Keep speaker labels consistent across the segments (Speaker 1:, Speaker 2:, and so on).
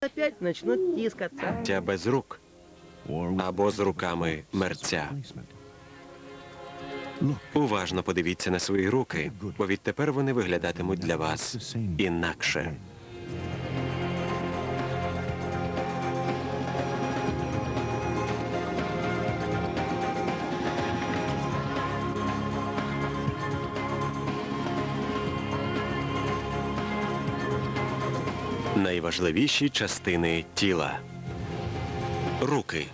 Speaker 1: опять начнут тискаться.
Speaker 2: Тя без рук або з руками мерця. Уважно подивіться на свої руки, бо відтепер вони виглядатимуть для вас інакше. Найважливіші частини тіла. Руки.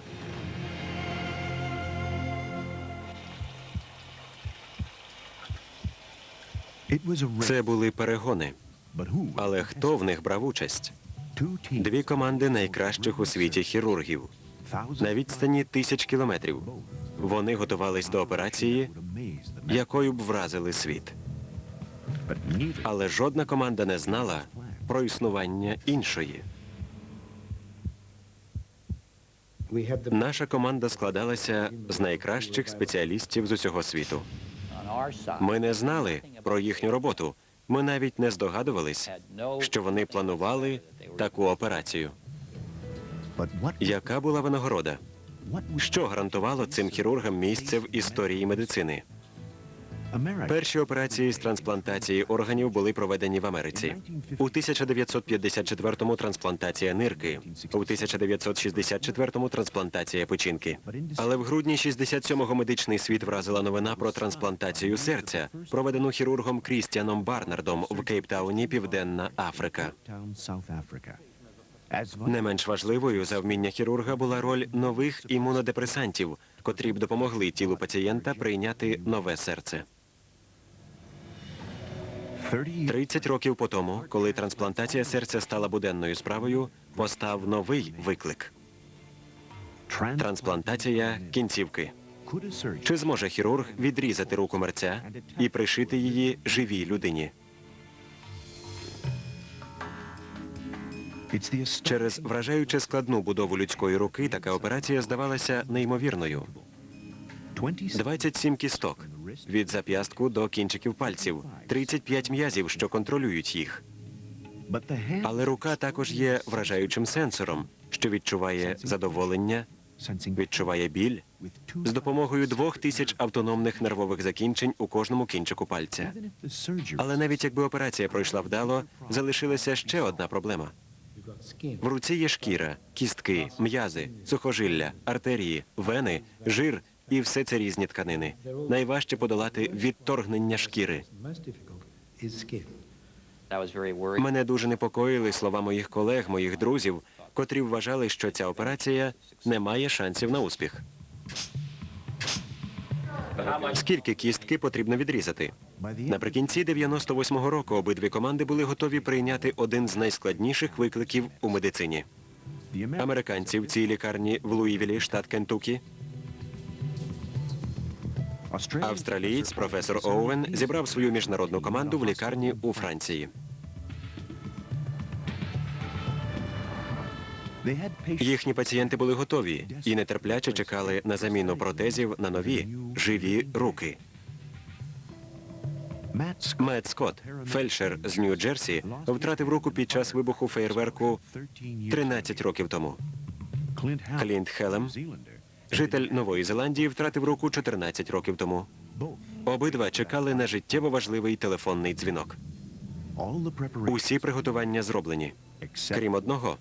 Speaker 2: Це були перегони. Але хто в них брав участь? Дві команди найкращих у світі хірургів на відстані тисяч кілометрів. Вони готувались до операції, якою б вразили світ. Але жодна команда не знала про існування іншої. Наша команда складалася з найкращих спеціалістів з усього світу. Ми не знали про їхню роботу. Ми навіть не здогадувались, що вони планували таку операцію. Яка була винагорода? Що гарантувало цим хірургам місце в історії медицини? Перші операції з трансплантації органів були проведені в Америці. У 1954-му трансплантація нирки, у 1964-му трансплантація печінки. Але в грудні 67-го медичний світ вразила новина про трансплантацію серця, проведену хірургом Крістіаном Барнардом в Кейптауні, Південна Африка. Не менш важливою за вміння хірурга була роль нових імунодепресантів, котрі б допомогли тілу пацієнта прийняти нове серце. 30 років по тому, коли трансплантація серця стала буденною справою, постав новий виклик трансплантація кінцівки. Чи зможе хірург відрізати руку мерця і пришити її живій людині? Через вражаюче складну будову людської руки така операція здавалася неймовірною. 27 кісток від зап'ястку до кінчиків пальців, 35 м'язів, що контролюють їх. Але рука також є вражаючим сенсором, що відчуває задоволення, відчуває біль з допомогою двох тисяч автономних нервових закінчень у кожному кінчику пальця. Але навіть якби операція пройшла вдало, залишилася ще одна проблема. В руці є шкіра, кістки, м'язи, сухожилля, артерії, вени, жир і все це різні тканини. Найважче подолати відторгнення шкіри. Мене дуже непокоїли слова моїх колег, моїх друзів, котрі вважали, що ця операція не має шансів на успіх. Скільки кістки потрібно відрізати? Наприкінці 98-го року обидві команди були готові прийняти один з найскладніших викликів у медицині. Американці в цій лікарні в Луївілі, штат Кентукі, австралієць професор Оуен зібрав свою міжнародну команду в лікарні у Франції. Їхні пацієнти були готові і нетерпляче чекали на заміну протезів на нові живі руки. Мед Скотт, фельдшер з Нью-Джерсі, втратив руку під час вибуху фейерверку 13 років тому. Клінт Хелем, житель Нової Зеландії, втратив руку 14 років тому. Обидва чекали на життєво важливий телефонний дзвінок. Усі приготування зроблені, крім одного.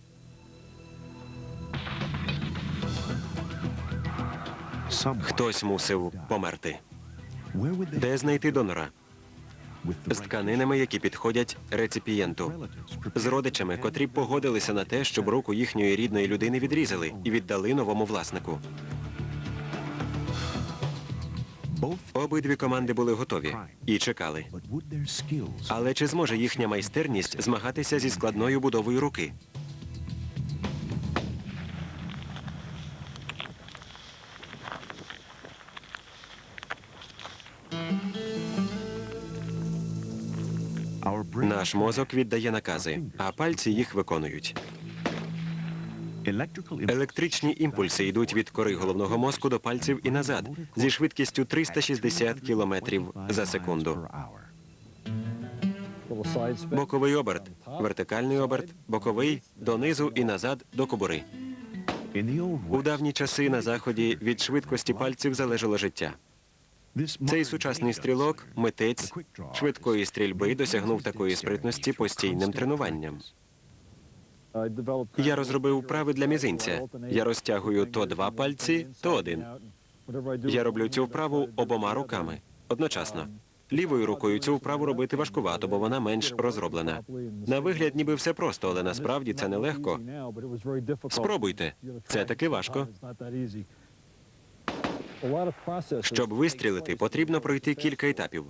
Speaker 2: Хтось мусив померти. Де знайти донора? З тканинами, які підходять реципієнту, з родичами, котрі погодилися на те, щоб руку їхньої рідної людини відрізали і віддали новому власнику. Обидві команди були готові і чекали. Але чи зможе їхня майстерність змагатися зі складною будовою руки? Наш мозок віддає накази, а пальці їх виконують. Електричні імпульси йдуть від кори головного мозку до пальців і назад зі швидкістю 360 кілометрів за секунду. Боковий оберт, вертикальний оберт, боковий, донизу і назад до кобури. У давні часи на заході від швидкості пальців залежало життя. Цей сучасний стрілок, митець швидкої стрільби досягнув такої спритності постійним тренуванням. Я розробив вправи для мізинця. Я розтягую то два пальці, то один. Я роблю цю вправу обома руками одночасно. Лівою рукою цю вправу робити важкувато, бо вона менш розроблена. На вигляд, ніби все просто, але насправді це нелегко. Спробуйте. Це таки важко. Щоб вистрілити, потрібно пройти кілька етапів.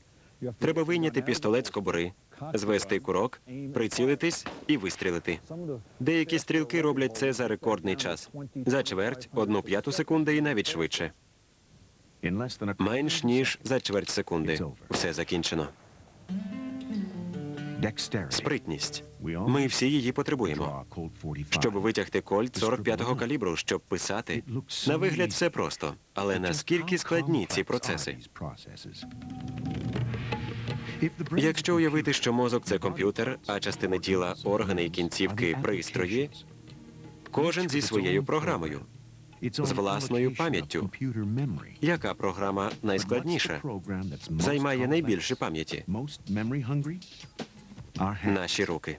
Speaker 2: Треба вийняти пістолет з кобури, звести курок, прицілитись і вистрілити. Деякі стрілки роблять це за рекордний час. За чверть, одну п'яту секунди і навіть швидше. Менш ніж за чверть секунди. Все закінчено. Спритність. Ми всі її потребуємо. Щоб витягти кольт 45-го калібру, щоб писати. На вигляд все просто, але наскільки складні ці процеси? Якщо уявити, що мозок це комп'ютер, а частини тіла, органи і кінцівки пристрої, кожен зі своєю програмою.
Speaker 3: з власною пам'яттю.
Speaker 2: Яка програма найскладніша? Займає найбільше пам'яті. Наші руки.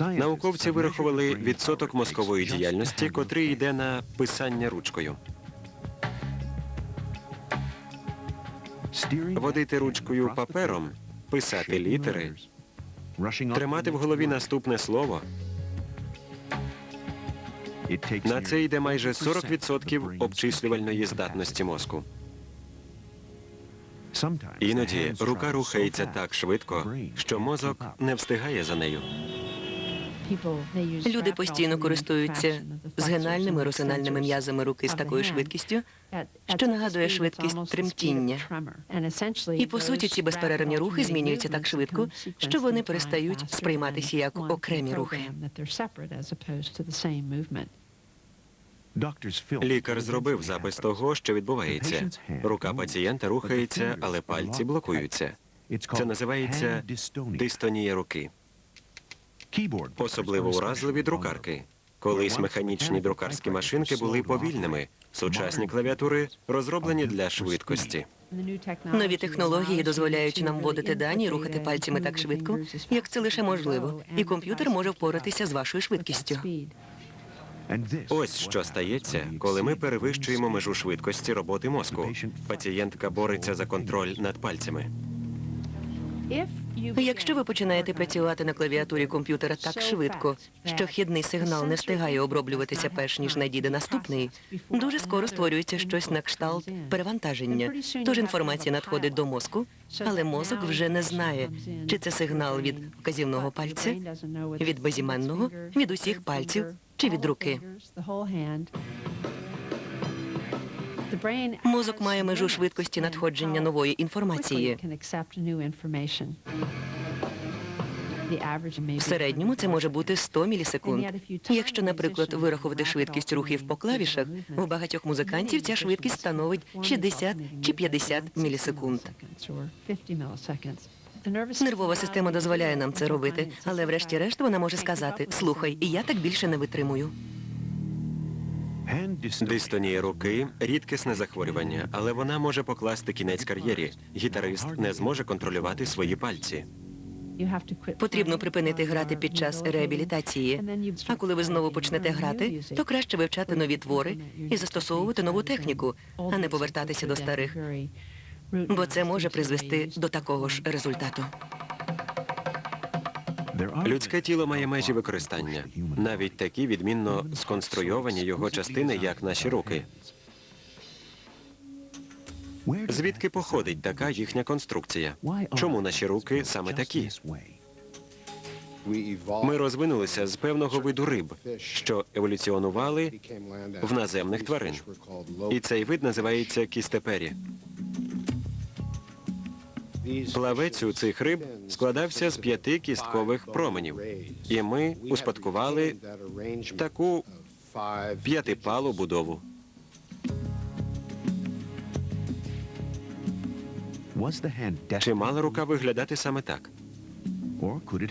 Speaker 2: Науковці вирахували відсоток мозкової діяльності, котрий йде на писання ручкою. Водити ручкою папером, писати літери, тримати в голові наступне слово. На це йде майже 40% обчислювальної здатності мозку. Іноді рука рухається так швидко, що мозок не встигає за нею.
Speaker 4: Люди постійно користуються згинальними розгинальними м'язами руки з такою швидкістю, що нагадує швидкість тремтіння. І по суті, ці безперервні рухи змінюються так швидко, що вони перестають сприйматися як окремі рухи.
Speaker 2: Лікар зробив запис того, що відбувається. Рука пацієнта рухається, але пальці блокуються. Це називається дистонія руки. Особливо уразливі друкарки. Колись механічні друкарські машинки були повільними. Сучасні клавіатури розроблені для швидкості.
Speaker 4: Нові технології дозволяють нам вводити дані і рухати пальцями так швидко, як це лише можливо, і комп'ютер може впоратися з вашою швидкістю.
Speaker 2: Ось що стається, коли ми перевищуємо межу швидкості роботи мозку. Пацієнтка бореться за контроль над пальцями.
Speaker 4: Якщо ви починаєте працювати на клавіатурі комп'ютера так швидко, що вхідний сигнал не встигає оброблюватися перш ніж надійде наступний, дуже скоро створюється щось на кшталт перевантаження. Тож інформація надходить до мозку, але мозок вже не знає, чи це сигнал від вказівного пальця, від безіменного, від усіх пальців чи від руки. Мозок має межу швидкості надходження нової інформації. В середньому це може бути 100 мілісекунд. Якщо, наприклад, вирахувати швидкість рухів по клавішах, у багатьох музикантів ця швидкість становить 60 чи 50 мілісекунд. Нервова система дозволяє нам це робити, але врешті-решт вона може сказати: слухай, я так більше не витримую.
Speaker 2: Дистонія руки рідкісне захворювання, але вона може покласти кінець кар'єрі. Гітарист не зможе контролювати свої пальці.
Speaker 4: Потрібно припинити грати під час реабілітації. А коли ви знову почнете грати, то краще вивчати нові твори і застосовувати нову техніку, а не повертатися до старих, бо це може призвести до такого ж результату.
Speaker 2: Людське тіло має межі використання, навіть такі відмінно сконструйовані його частини, як наші руки. Звідки походить така їхня конструкція? Чому наші руки саме такі? Ми розвинулися з певного виду риб, що еволюціонували в наземних тварин. І цей вид називається кістепері. Плавець у цих риб складався з п'яти кісткових променів, і ми успадкували таку п'ятипалу будову. Чи мала рука виглядати саме так?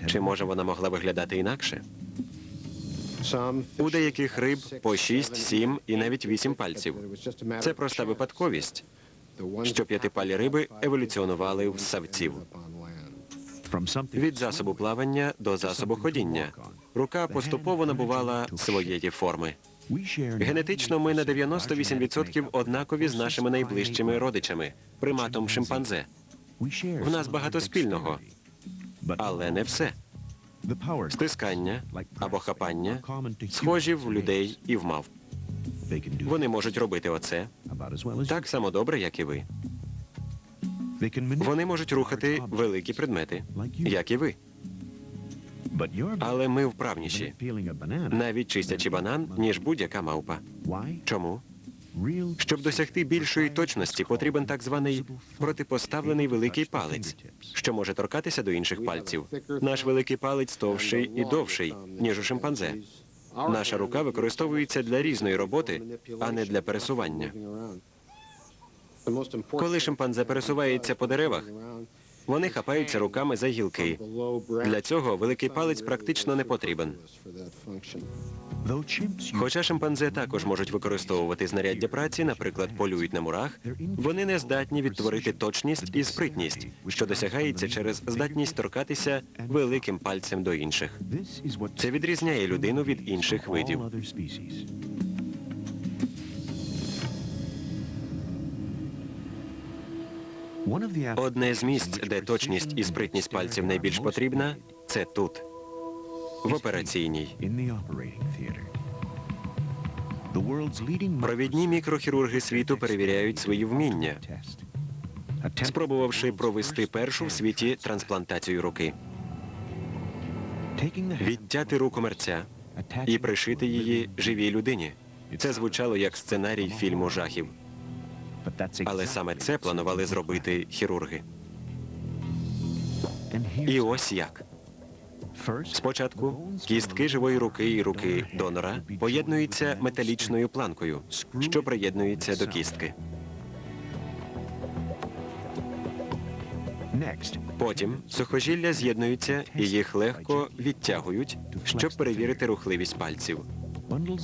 Speaker 2: Чи може вона могла виглядати інакше? У деяких риб по 6, 7 і навіть 8 пальців. Це проста випадковість, що п'ятипалі риби еволюціонували в савців. Від засобу плавання до засобу ходіння. Рука поступово набувала своєї форми. Генетично ми на 98% однакові з нашими найближчими родичами, приматом шимпанзе. В нас багато спільного, але не все. Стискання або хапання схожі в людей і в мав. Вони можуть робити оце так само добре, як і ви. Вони можуть рухати великі предмети, як і ви. Але ми вправніші, навіть чистячи банан, ніж будь-яка мавпа. Чому? Щоб досягти більшої точності, потрібен так званий протипоставлений великий палець, що може торкатися до інших пальців. Наш великий палець товщий і довший, ніж у шимпанзе. Наша рука використовується для різної роботи, а не для пересування. Коли шимпанзе пересувається по деревах, вони хапаються руками за гілки. Для цього великий палець практично не потрібен. Хоча шимпанзе також можуть використовувати знаряддя праці, наприклад, полюють на мурах, вони не здатні відтворити точність і спритність, що досягається через здатність торкатися великим пальцем до інших. Це відрізняє людину від інших видів. Одне з місць, де точність і спритність пальців найбільш потрібна, це тут, в операційній. Провідні мікрохірурги світу перевіряють свої вміння, спробувавши провести першу в світі трансплантацію руки, відтяти руку мерця і пришити її живій людині. Це звучало як сценарій фільму жахів. Але саме це планували зробити хірурги. І ось як. Спочатку кістки живої руки і руки донора поєднуються металічною планкою, що приєднується до кістки. Потім сухожилля з'єднуються і їх легко відтягують, щоб перевірити рухливість пальців.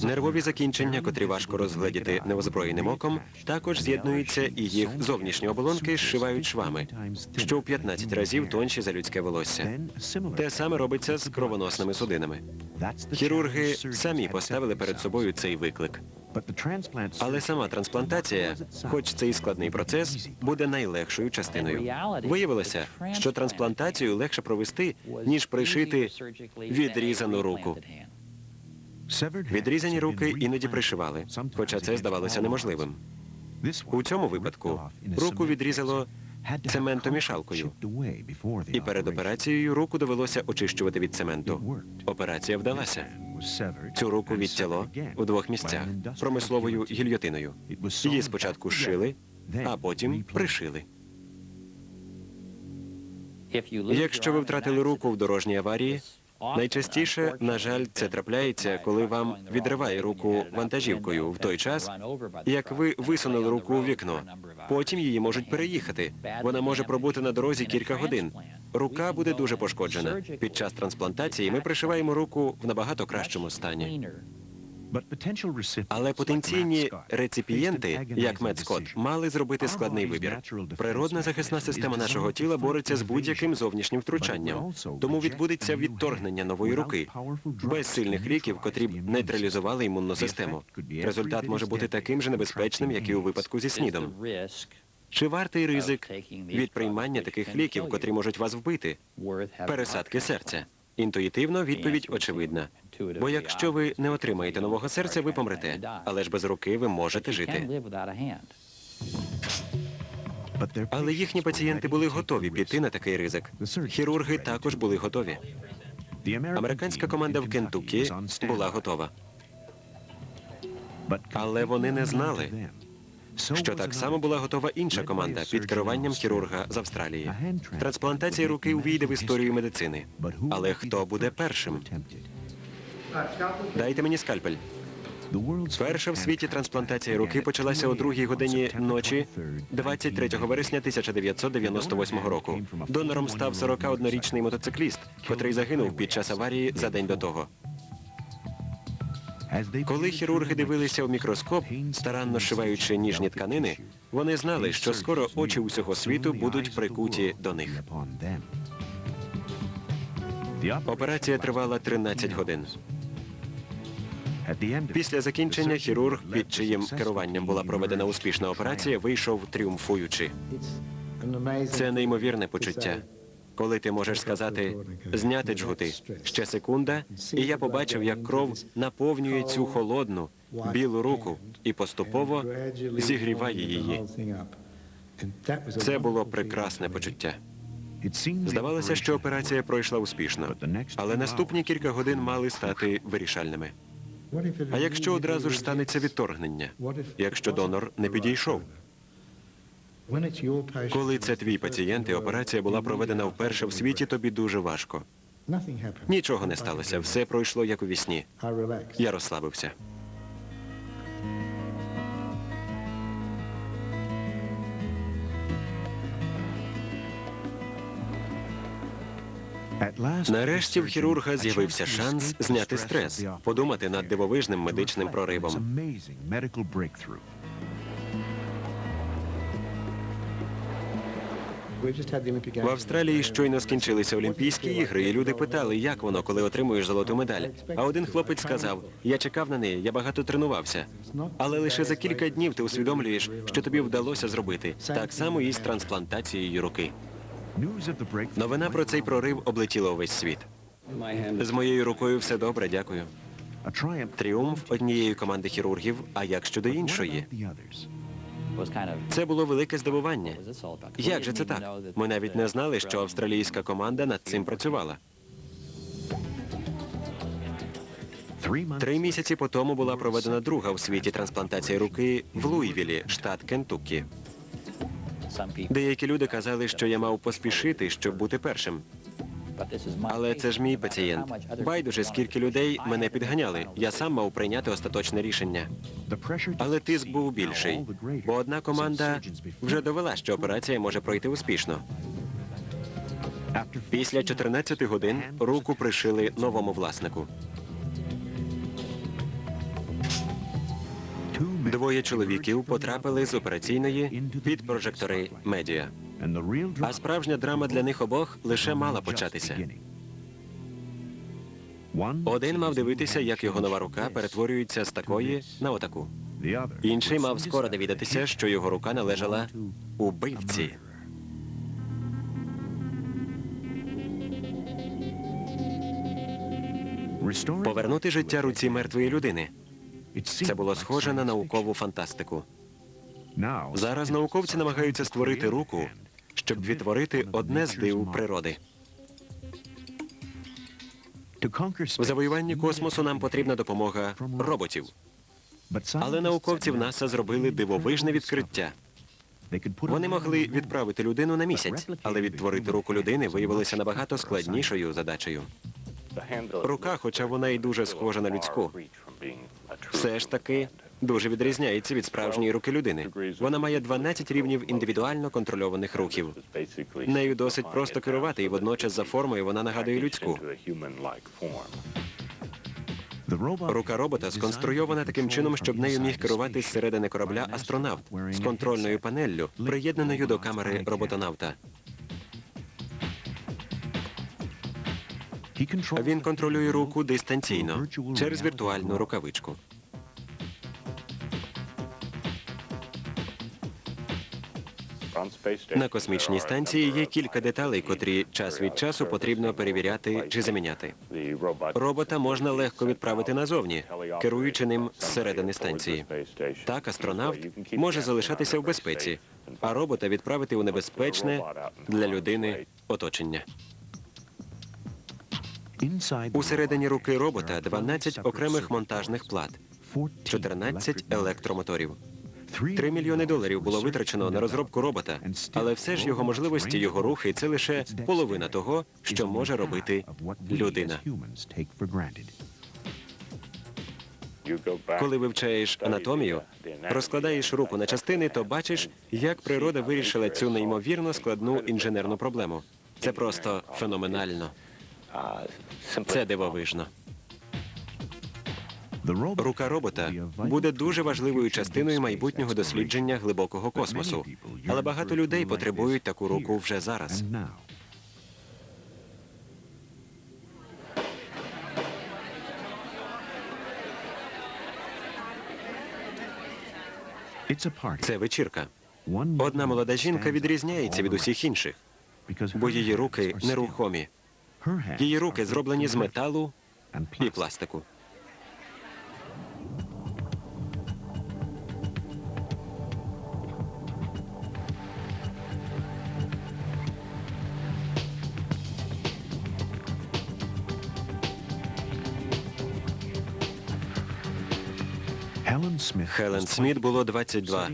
Speaker 2: Нервові закінчення, котрі важко розгледіти неозброєним оком, також з'єднуються і їх зовнішні оболонки зшивають швами, що в 15 разів тонші за людське волосся. Те саме робиться з кровоносними судинами. Хірурги самі поставили перед собою цей виклик. Але сама трансплантація, хоч це і складний процес, буде найлегшою частиною. Виявилося, що трансплантацію легше провести, ніж пришити відрізану руку. Відрізані руки іноді пришивали, хоча це здавалося неможливим. У цьому випадку руку відрізало цементомішалкою, і перед операцією руку довелося очищувати від цементу. Операція вдалася. Цю руку відтяло у двох місцях промисловою гільйотиною. Її спочатку шили, а потім пришили. Якщо ви втратили руку в дорожній аварії, найчастіше, на жаль, це трапляється, коли вам відриває руку вантажівкою в той час, як ви висунули руку у вікно. Потім її можуть переїхати. Вона може пробути на дорозі кілька годин. Рука буде дуже пошкоджена. Під час трансплантації ми пришиваємо руку в набагато кращому стані. Але потенційні реципієнти, як Мед Скотт, мали зробити складний вибір. Природна захисна система нашого тіла бореться з будь-яким зовнішнім втручанням, тому відбудеться відторгнення нової руки без сильних ліків, котрі б нейтралізували імунну систему. Результат може бути таким же небезпечним, як і у випадку зі снідом. Чи вартий ризик від приймання таких ліків, котрі можуть вас вбити? Пересадки серця. Інтуїтивно відповідь очевидна. Бо якщо ви не отримаєте нового серця, ви помрете. Але ж без руки ви можете жити. Але їхні пацієнти були готові піти на такий ризик. Хірурги також були готові. Американська команда в Кентукі була готова. Але вони не знали, що так само була готова інша команда під керуванням хірурга з Австралії. Трансплантація руки увійде в історію медицини. Але хто буде першим? Дайте мені скальпель. Перша в світі трансплантація руки почалася о другій годині ночі 23 вересня 1998 року. Донором став 41-річний мотоцикліст, котрий загинув під час аварії за день до того. Коли хірурги дивилися в мікроскоп, старанно шиваючи ніжні тканини, вони знали, що скоро очі усього світу будуть прикуті до них. Операція тривала 13 годин. Після закінчення хірург, під чиїм керуванням була проведена успішна операція, вийшов тріумфуючи. Це неймовірне почуття. Коли ти можеш сказати зняти джгути ще секунда, і я побачив, як кров наповнює цю холодну білу руку і поступово зігріває її. Це було прекрасне почуття. Здавалося, що операція пройшла успішно, але наступні кілька годин мали стати вирішальними. А якщо одразу ж станеться відторгнення, якщо донор не підійшов? Коли це твій пацієнт і операція була проведена вперше в світі, тобі дуже важко. Нічого не сталося, все пройшло як у вісні. Я розслабився. Нарешті в хірурга з'явився шанс зняти стрес, подумати над дивовижним медичним проривом. В Австралії щойно скінчилися Олімпійські ігри, і люди питали, як воно, коли отримуєш золоту медаль. А один хлопець сказав: Я чекав на неї, я багато тренувався. Але лише за кілька днів ти усвідомлюєш, що тобі вдалося зробити так само і з трансплантацією руки. Новина про цей прорив облетіла увесь світ. З моєю рукою все добре, дякую. Тріумф однієї команди хірургів. А як щодо іншої? Це було велике здивування. Як же це так? Ми навіть не знали, що австралійська команда над цим працювала. Три місяці по тому була проведена друга в світі трансплантація руки в Луївілі, штат Кентуккі. Деякі люди казали, що я мав поспішити, щоб бути першим. Але це ж мій пацієнт. Байдуже, скільки людей мене підганяли. Я сам мав прийняти остаточне рішення. Але тиск був більший, бо одна команда вже довела, що операція може пройти успішно. Після 14 годин руку пришили новому власнику. Двоє чоловіків потрапили з операційної під прожектори медіа. А справжня драма для них обох лише мала початися. Один мав дивитися, як його нова рука перетворюється з такої на отаку. Інший мав скоро довідатися, що його рука належала убивці. Повернути життя руці мертвої людини. Це було схоже на наукову фантастику. Зараз науковці намагаються створити руку, щоб відтворити одне з див природи. В завоюванні космосу нам потрібна допомога роботів. Але науковці в НАСА зробили дивовижне відкриття. Вони могли відправити людину на місяць, але відтворити руку людини виявилося набагато складнішою задачею. Рука, хоча вона і дуже схожа на людську, все ж таки дуже відрізняється від справжньої руки людини. Вона має 12 рівнів індивідуально контрольованих рухів. Нею досить просто керувати, і водночас за формою вона нагадує людську. Рука робота сконструйована таким чином, щоб нею міг керувати зсередини корабля астронавт з контрольною панеллю, приєднаною до камери роботонавта. Він контролює руку дистанційно через віртуальну рукавичку. На космічній станції є кілька деталей, котрі час від часу потрібно перевіряти чи заміняти. Робота можна легко відправити назовні, керуючи ним зсередини станції. Так астронавт може залишатися в безпеці, а робота відправити у небезпечне для людини оточення. Усередині руки робота 12 окремих монтажних плат, 14 електромоторів. Три мільйони доларів було витрачено на розробку робота, але все ж його можливості, його рухи це лише половина того, що може робити людина. Коли вивчаєш анатомію, розкладаєш руку на частини, то бачиш, як природа вирішила цю неймовірно складну інженерну проблему. Це просто феноменально. Це дивовижно. Рука робота буде дуже важливою частиною майбутнього дослідження глибокого космосу. Але багато людей потребують таку руку вже зараз. Це вечірка. Одна молода жінка відрізняється від усіх інших, бо її руки нерухомі. Її руки зроблені з металу і пластику. Хелен Сміт було 22.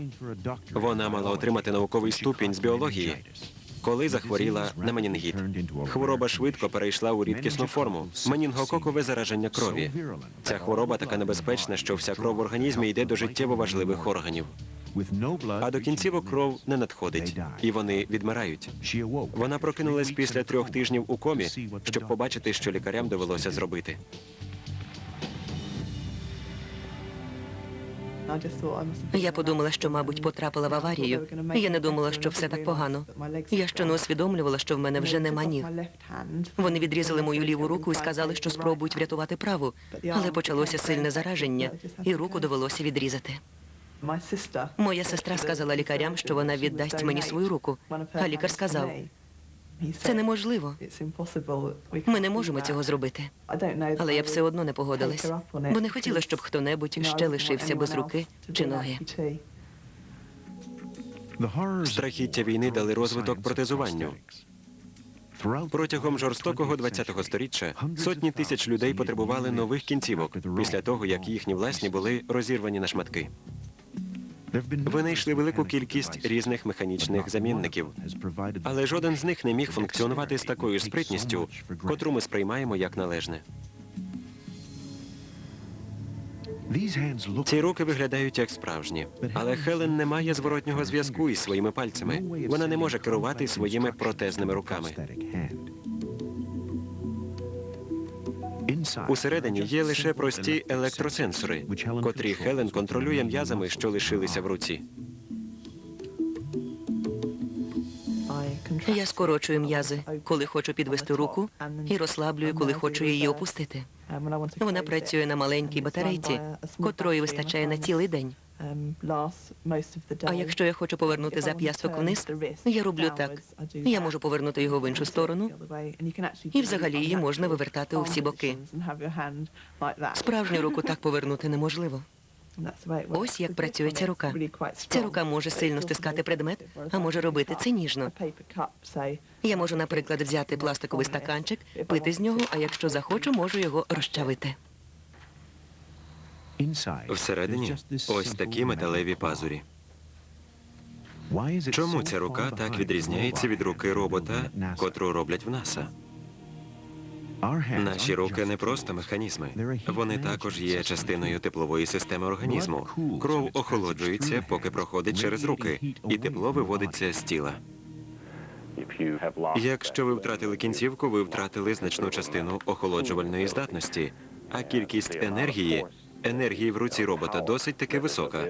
Speaker 2: Вона мала отримати науковий ступінь з біології, коли захворіла на менінгіт. Хвороба швидко перейшла у рідкісну форму менінгококове зараження крові. Ця хвороба така небезпечна, що вся кров в організмі йде до життєво важливих органів. А до кінцівок кров не надходить, і вони відмирають. Вона прокинулась після трьох тижнів у комі, щоб побачити, що лікарям довелося зробити.
Speaker 4: Я подумала, що, мабуть, потрапила в аварію. Я не думала, що все так погано. Я ще не усвідомлювала, що в мене вже нема ніг. Вони відрізали мою ліву руку і сказали, що спробують врятувати праву, але почалося сильне зараження, і руку довелося відрізати. Моя сестра сказала лікарям, що вона віддасть мені свою руку. А лікар сказав, це неможливо. Ми не можемо цього зробити. Але я все одно не погодилась, бо не хотіла, щоб хто-небудь ще лишився без руки чи ноги.
Speaker 2: Страхіття війни дали розвиток протезуванню. Протягом жорстокого 20-го сторіччя сотні тисяч людей потребували нових кінцівок після того, як їхні власні були розірвані на шматки. Винайшли велику кількість різних механічних замінників, але жоден з них не міг функціонувати з такою спритністю, котру ми сприймаємо як належне. Ці руки виглядають як справжні, але Хелен не має зворотнього зв'язку із своїми пальцями. Вона не може керувати своїми протезними руками. Усередині є лише прості електросенсори, котрі Хелен контролює м'язами, що лишилися в руці.
Speaker 4: Я скорочую м'язи, коли хочу підвести руку, і розслаблюю, коли хочу її опустити. Вона працює на маленькій батарейці, котрої вистачає на цілий день. А якщо я хочу повернути зап'ясток вниз, я роблю так. Я можу повернути його в іншу сторону, і взагалі її можна вивертати у всі боки. Справжню руку так повернути неможливо. Ось як працює ця рука. Ця рука може сильно стискати предмет, а може робити це ніжно. Я можу, наприклад, взяти пластиковий стаканчик, пити з нього, а якщо захочу, можу його розчавити.
Speaker 2: Всередині ось такі металеві пазурі. Чому ця рука так відрізняється від руки робота, котру роблять в НАСА? Наші руки не просто механізми. Вони також є частиною теплової системи організму. Кров охолоджується, поки проходить через руки, і тепло виводиться з тіла. Якщо ви втратили кінцівку, ви втратили значну частину охолоджувальної здатності, а кількість енергії, енергії в руці робота досить таки висока.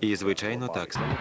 Speaker 2: І, звичайно, так само.